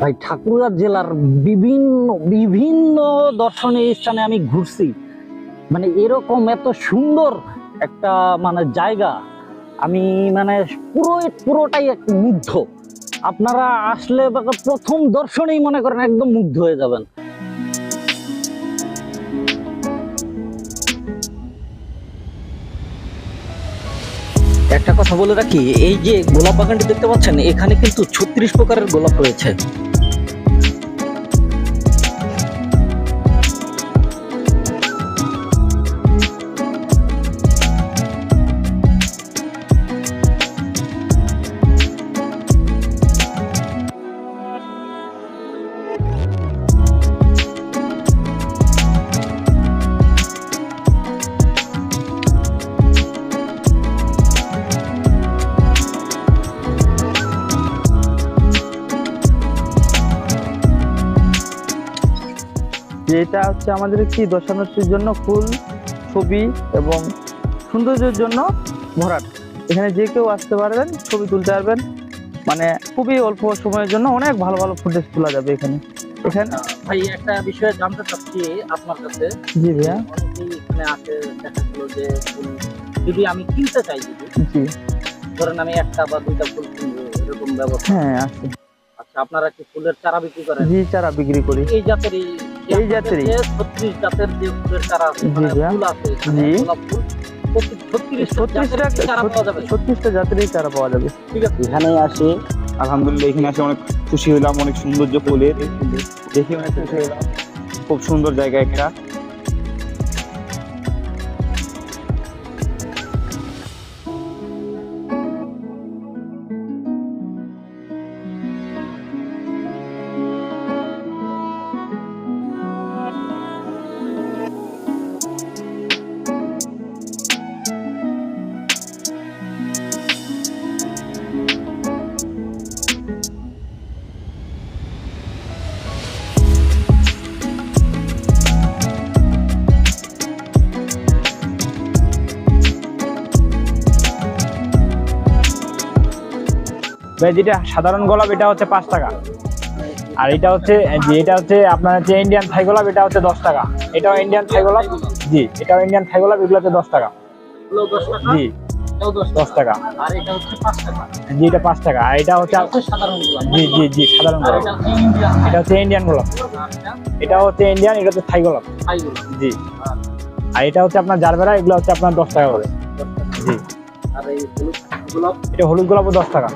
ভাই, ঠাকুরগাঁ জেলার বিভিন্ন বিভিন্ন দর্শনীয় স্থানে আমি ঘুরছি। মানে এরকম এত সুন্দর একটা মানে জায়গা। আমি মানে পুরো পুরোটাই এক মুগ্ধ। আপনারা আসলে প্রথম দর্শনেই মনে করেন একদম মুগ্ধ হয়ে যাবেন। একটা কথা বলে রাখি, এই যে গোলাপ বাগানটি দেখতে পাচ্ছেন, এখানে কিন্তু ছত্রিশ প্রকারের গোলাপ রয়েছে। যে এটা হচ্ছে আমাদের কি দর্শনার্থীর জন্য ফুল ছবি এবং সৌন্দর্যের জন্য ভরাট। এখানে যে কেউ আসতে পারবেন ছবি তুলতে পারবেন। মানে খুবই অল্প সময়ের জন্য অনেক ভালো ভালো ফুটেজ তোলা যাবে এখানে। এখানে ভাই একটা বিষয়ে জানতে চাচ্ছি আপনার কাছে। জি ভাইয়া। অনেকেই এখানে আসে দেখা গেল যে ফুল যদি আমি কিনতে চাই জি। ধরেন আমি একটা বা দুইটা ফুল কিনবো এরকম ব্যবস্থা। হ্যাঁ আছে। আচ্ছা আপনারা কি ফুলের চারা বিক্রি করেন? জি চারা বিক্রি করি। এই জাতেরই এই ছত্রিশ জাতের যে ফুলের চারা আছে মানে ফুল আছে জি। ছত্রিশ ছত্রিশটা পাওয়া যাবে। ছত্রিশটা জাতেরই চারা পাওয়া যাবে। ঠিক আছে। এখানেই আসে। আলহামদুলিল্লাহ এখানে আসে অনেক খুশি হলাম অনেক সৌন্দর্য ফুলের। দেখে অনেক খুশি হলাম। খুব সুন্দর জায়গা একটা ভাই যেটা সাধারণ গোলাপ এটা হচ্ছে পাঁচ টাকা আর এটা হচ্ছে জি এটা হচ্ছে আপনার হচ্ছে ইন্ডিয়ান থাই গোলাপ এটা হচ্ছে দশ টাকা এটাও ইন্ডিয়ান থাই গোলাপ জি এটাও ইন্ডিয়ান থাই গোলাপ এগুলো হচ্ছে দশ টাকা জি দশ টাকা আর এটা হচ্ছে পাঁচ টাকা জি এটা পাঁচ টাকা আর এটা হচ্ছে সাধারণ জি জি জি সাধারণ গোলাপ এটা হচ্ছে ইন্ডিয়ান গোলাপ আচ্ছা এটা হচ্ছে ইন্ডিয়ান এটা হচ্ছে থাই গোলাপ জি আর এটা হচ্ছে আপনার জারবেরা এগুলো হচ্ছে আপনার দশ টাকা করে জি আর এই হলুদ গোলাপ এটা হলুদ গোলাপও দশ টাকা।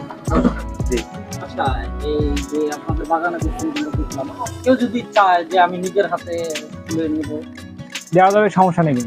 জি। আচ্ছা এই যে আপনাদের বাগানে কেউ যদি চায় যে আমি নিজের হাতে তুলে নেব? দেওয়া যাবে সমস্যা নেই।